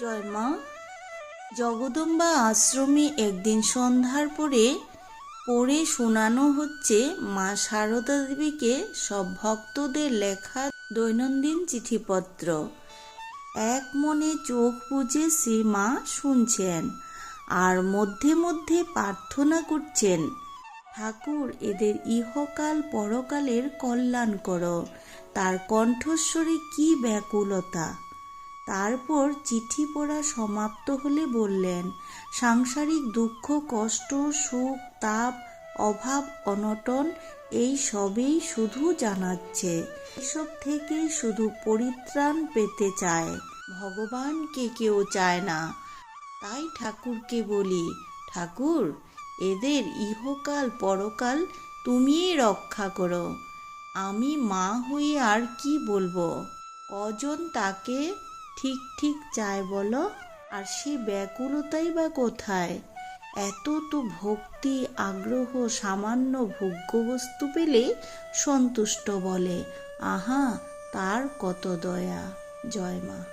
জয় মা জগদম্বা আশ্রমে একদিন সন্ধ্যার পরে পড়ে শোনানো হচ্ছে মা সারদা দেবীকে সব ভক্তদের লেখা দৈনন্দিন চিঠিপত্র। এক মনে চোখ বুজে শ্রী মা শুনছেন আর মধ্যে মধ্যে প্রার্থনা করছেন, ঠাকুর, এদের ইহকাল পরকালের কল্যাণ কর। তার কণ্ঠস্বরে কি ব্যাকুলতা? তারপর চিঠি পড়া সমাপ্ত হলে বললেন, সাংসারিক দুঃখ, কষ্ট, সুখ, তাপ, অভাব, অনটন, এই সবেই শুধু জানাচ্ছে। এসব থেকেই শুধু পরিত্রাণ পেতে চায়। ভগবানকে কেউ চায় না। তাই ঠাকুরকে বলি, ঠাকুর, এদের ইহকাল, পরকাল তুমিই রক্ষা করো। আমি মা হয়ে আর কি বলব? কজন তাকে ঠিক ঠিক চায় বলো, আর সে ব্যাকুলতাই বা কোথায়? এত তো ভক্তি, আগ্রহ, সামান্য ভোগ্যবস্তু পেলে সন্তুষ্ট বলে। আহা, তার কত দয়া। জয় মা।